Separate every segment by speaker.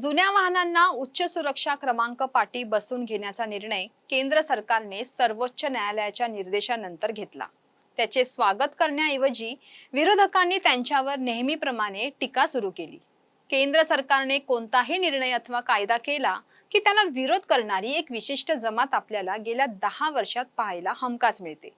Speaker 1: जुन्या वाहनांना उच्च सुरक्षा क्रमांक पाटी बसून घेण्याचा निर्णय केंद्र सरकारने सर्वोच्च न्यायालयाच्या निर्देशानंतर घेतला. त्याचे स्वागत करण्याऐवजी विरोधकांनी त्यांच्यावर नेहमीप्रमाणे टीका सुरू केली. केंद्र सरकारने कोणताही निर्णय अथवा कायदा केला की त्याला विरोध करणारी एक विशिष्ट जमात आपल्याला गेल्या दहा वर्षात पाहायला हमखास मिळते.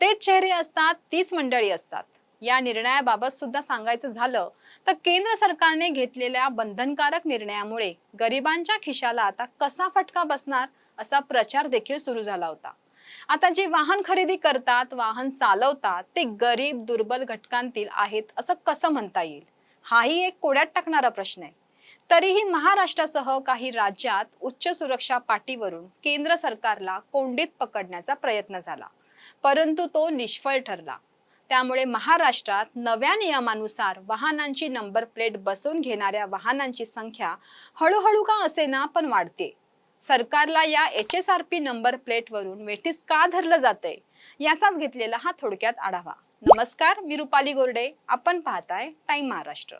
Speaker 1: तेच चेहरे असतात तीच मंडळी असतात. या निर्णयाबाबत सुद्धा सांगायचं झालं तर केंद्र सरकारने घेतलेल्या बंधनकारक निर्णयामुळे गरिबांच्या खिशाला आता कसा फटका बसणार असा प्रचार देखील सुरू झाला होता. आता जे वाहन खरेदी करतात वाहन चालवतात ते गरीब दुर्बल घटकांतील आहेत असं कसं म्हणता येईल? हाही एक कोड्यात टाकणारा प्रश्न आहे. तरीही महाराष्ट्रासह काही राज्यात उच्च सुरक्षा पाटीवरून केंद्र सरकारला कोंडीत पकडण्याचा प्रयत्न झाला. परंतु तो निष्फळ ठरला. त्यामुळे महाराष्ट्रात नव्या नियमानुसार वाहनांची नंबर प्लेट बसवून घेणाऱ्या वाहनांची संख्या हळूहळू का असेना पण वाढते. सरकारला या H S R P number प्लेटवरून वेठीस का धरलं जातंय? याचाच घेतलेला हा थोडक्यात आढावा. नमस्कार मी रुपाली गोरडे. आपण पाहताय टाइम महाराष्ट्र.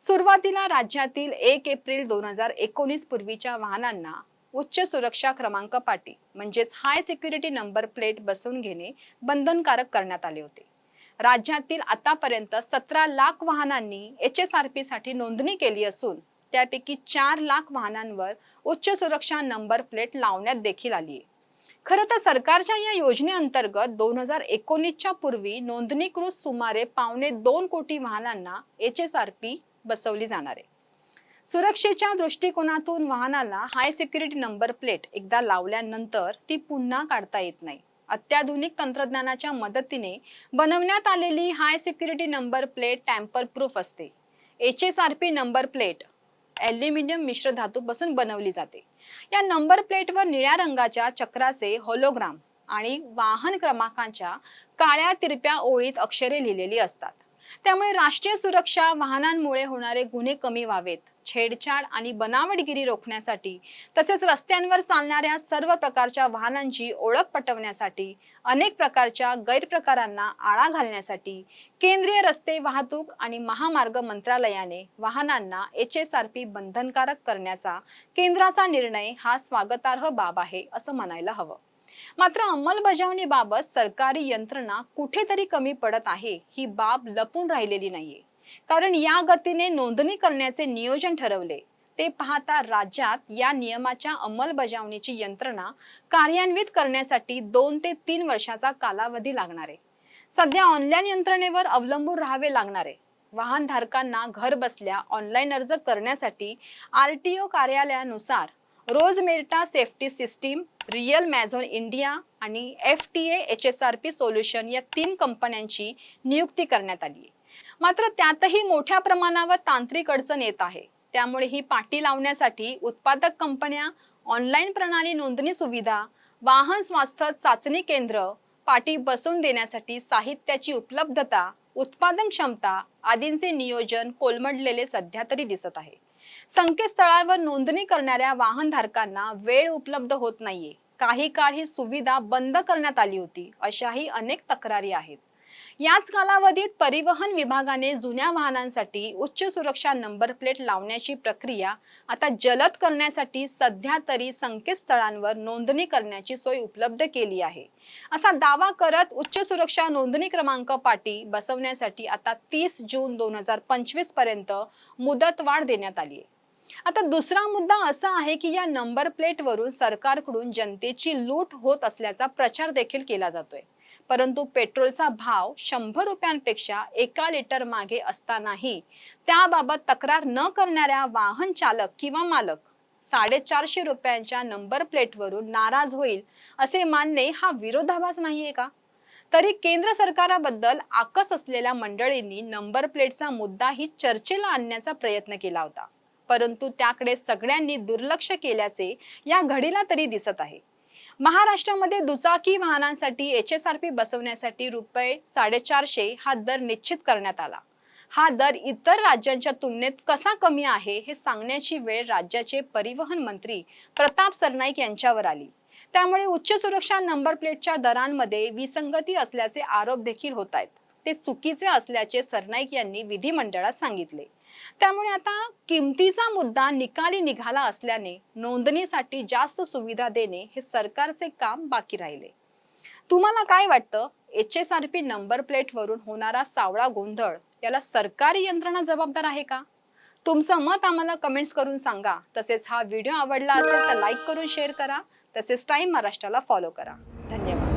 Speaker 1: सुरुवातीला राज्यातील एक एप्रिल दोन हजार एकोणीस पूर्वीच्या वाहनांना उच्च सुरक्षा क्रमांक पाटी म्हणजेच हाय सिक्युरिटी नंबर प्लेट बसवून घेणे बंधनकारक करण्यात आले होते. राज्यातील आतापर्यंत सतरा लाख वाहनांनी एच एस आर पी साठी नोंदणी केली असून त्यापैकी चार लाख वाहनांवर उच्च सुरक्षा नंबर प्लेट लावण्यात देखील आली आहे खरं तर सरकारच्या या योजनेअंतर्गत दोन हजार एकोणीसच्या पूर्वी नोंदणीकृत सुमारे पावणे दोन कोटी वाहनांना एच एस आर पी बसवली जाणार आहे. सुरक्षेच्या दृष्टिकोनातून वाहनाला हाय सिक्युरिटी नंबर प्लेट एकदा लावल्यानंतर ती पुन्हा काढता येत नाही. अत्याधुनिक तंत्रज्ञानाच्या मदतीने बनवण्यात आलेली high security number plate tamper proof असते. H S R P number plate aluminium मिश्र धातूपासून बनवली जाते. या नंबर प्लेटवर निळ्या रंगाच्या चक्राचे होलोग्राम आणि वाहन क्रमांकाच्या काळ्या तिरप्या ओळीत अक्षरे लिहिलेली असतात. त्यामुळे राष्ट्रीय सुरक्षा वाहनांमुळे होणारे गुन्हे कमी व्हावेत. छेडछाड आणि बनावटगिरी रोखण्यासाठी तसेच रस्त्यांवर चालणाऱ्या सर्व प्रकारच्या वाहनांची ओळख पटवण्यासाठी अनेक प्रकारच्या गैरप्रकारांना आळा घालण्यासाठी केंद्रीय रस्ते वाहतूक आणि महामार्ग मंत्रालयाने वाहनांना एच एस आर पी बंधनकारक करण्याचा केंद्राचा निर्णय हा स्वागतार्ह बाब आहे असं म्हणायला हवं. मात्र अंमलबजावणीबाबत सरकारी यंत्रणा कुठेतरी कमी पडत आहे ही बाब लपून राहिलेली नाहीये. कारण या गतीने नोंदणी करण्याचे नियोजन ठरवले. ते पाहता राज्यात या नियमाच्या अंमलबजावणीची यंत्रणा कार्यान्वित करण्यासाठी दोन ते तीन वर्षाचा कालावधी लागणार आहे. सध्या ऑनलाईन यंत्रणेवर अवलंबून राहावे लागणार आहे. वाहनधारकांना घर बसल्या ऑनलाईन अर्ज करण्यासाठी R T O कार्यालयानुसार Rosmerta safety system real Mazon India आणि F T H S R P solution या तीन कंपन्यांची नियुक्ती करण्यात आली मात्र त्यातही मोठ्या प्रमाणावर तांत्रिक अडचण येत आहे. त्यामुळे ही पाटी लावण्यासाठी उत्पादक कंपन्या ऑनलाईन प्रणाली नोंदणी सुविधा वाहन स्वास्थ्य चाचणी केंद्र पाटी बसवून देण्यासाठी साहित्याची उपलब्धता उत्पादन क्षमता आदींचे नियोजन कोलमडलेले सध्या तरी दिसत आहे. संकेतस्थळावर नोंदणी करणाऱ्या वाहनधारकांना वेळ उपलब्ध होत नाहीये. काही काळ ही सुविधा बंद करण्यात आली होती. अशाही अनेक तक्रारी आहेत. याच कालावधीत परिवहन विभागाने जुन्या वाहनांसाठी उच्च सुरक्षा नंबर प्लेट लावण्याची प्रक्रिया आता जलद करण्यासाठी सध्या तरी संकेतस्थळांवर नोंदणी करण्याची सोय उपलब्ध केली आहे. असा दावा करत उच्च सुरक्षा नोंदणी क्रमांक पाटी बसवण्यासाठी आता तीस जून दोन हजार पंचवीसपर्यंत मुदतवाढ देण्यात आली आहे. आता दुसरा मुद्दा असा आहे की या नंबर प्लेटवरून सरकारकडून जनतेची लूट होत असल्याचा प्रचार देखील केला जातोय. परंतु पेट्रोलचा भाव शंभर रुपयांपेक्षा एका लिटर मागे असतानाही त्याबाबत तक्रार न करणाऱ्या वाहन चालक किंवा मालक साडेचारशे रुपयांच्या नंबर प्लेटवरून नाराज होईल असे मानणे हा विरोधाभास नाहीये का? तरी केंद्र सरकाराबद्दल आकस असलेल्या मंडळींनी नंबर प्लेटचा मुद्दाही चर्चेला आणण्याचा प्रयत्न केला होता. परंतु त्याकडे सगळ्यांनी दुर्लक्ष केल्याचे या घडीला तरी दिसत आहे. महाराष्ट्रामध्ये दुचाकी वाहनांसाठी एच एस आर पी बसवण्यासाठी रुपये साडेचारशे हा दर निश्चित करण्यात आला. हा दर इतर राज्यांच्या तुलनेत कसा कमी आहे हे सांगण्याची वेळ राज्याचे परिवहन मंत्री प्रताप सरनाईक यांच्यावर आली. त्यामुळे उच्च सुरक्षा नंबर प्लेटच्या दरांमध्ये विसंगती असल्याचे आरोप देखील होत आहेत. ते चुकीचे असल्याचे सरनाईक यांनी विधिमंडळात सांगितले. त्यामुळे आता किमतीचा मुद्दा निकाली निघाला असल्याने नोंदणीसाठी जास्त सुविधा देणे हे सरकारचे काम बाकी राहिले. तुम्हाला काय वाटतं? H S R P number plate वरून होणारा सावळा गोंधळ याला सरकारी यंत्रणा जबाबदार आहे का? तुमचं मत आम्हाला कमेंट्स करून सांगा. तसेच हा व्हिडिओ आवडला असेल तर लाईक करून शेअर करा. तसेच टाइम महाराष्ट्राला फॉलो करा. धन्यवाद.